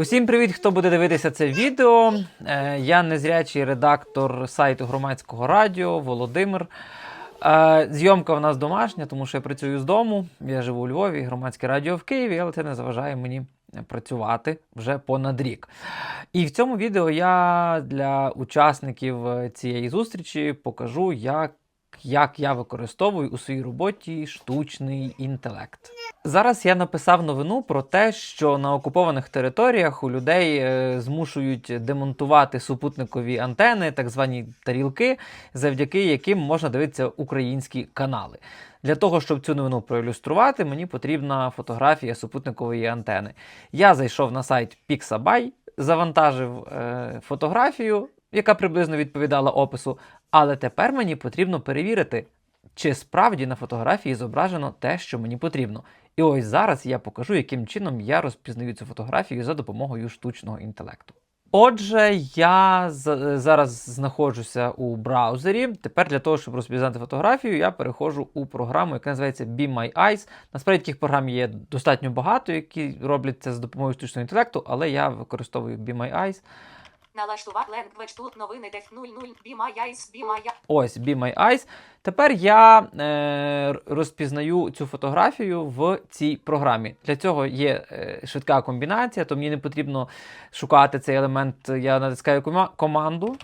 Усім привіт, хто буде дивитися це відео. Е, Я незрячий редактор сайту громадського радіо Володимир. Е, Зйомка в нас домашня, тому що я працюю з дому. Я живу у Львові, громадське радіо в Києві, але це не заважає мені працювати вже понад рік. І в цьому відео я для учасників е, цієї зустрічі покажу, як, як я використовую у своїй роботі штучний інтелект. Зараз я написав новину про те, що на окупованих територіях у людей е, змушують демонтувати супутникові антени, так звані тарілки, завдяки яким можна дивитися українські канали. Для того, щоб цю новину проілюструвати, мені потрібна фотографія супутникової антени. Я зайшов на сайт Pixabay, завантажив е, фотографію, яка приблизно відповідала опису, але тепер мені потрібно перевірити, чи справді на фотографії зображено те, що мені потрібно. І ось зараз я покажу, яким чином я розпізнаю цю фотографію за допомогою штучного інтелекту. Отже, я зараз знаходжуся у браузері. Тепер для того, щоб розпізнати фотографію, я переходжу у програму, яка називається Be My Eyes. Насправді таких програм є достатньо багато, які роблять це з допомогою штучного інтелекту, але я використовую Be My Eyes. Налаштувати language тут новини деф 00 be my eyes be my Ось Be My Eyes. Тепер я е, розпізнаю цю фотографію в цій програмі. Для цього є е, швидка комбінація, то мені не потрібно шукати цей елемент. Я натискаю кома- команду.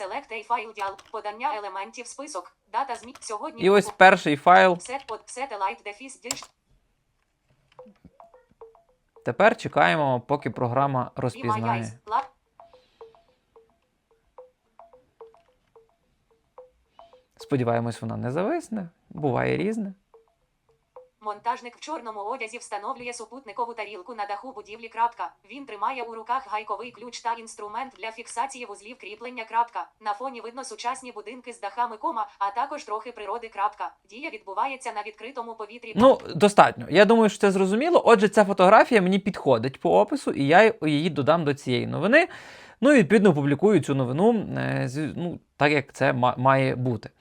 select a file діал подання елементів список дата змі сьогодні І ось перший файл. set под satellite дефіс діж Тепер чекаємо, поки програма розпізнає. Сподіваємось, вона не зависне. Буває різне. монтажник в чорному одязі встановлює супутникову тарілку на даху будівлі. Крапка. Він тримає у руках гайковий ключ та інструмент для фіксації вузлів кріплення. Крапка. На фоні видно сучасні будинки з дахами кома, а також трохи природи. Крапка. Дія відбувається на відкритому повітрі. Ну, достатньо. Я думаю, що це зрозуміло. Отже, ця фотографія мені підходить по опису, і я її додам до цієї новини. Ну і відповідно опублікую цю новину, е, ну, так як це має бути.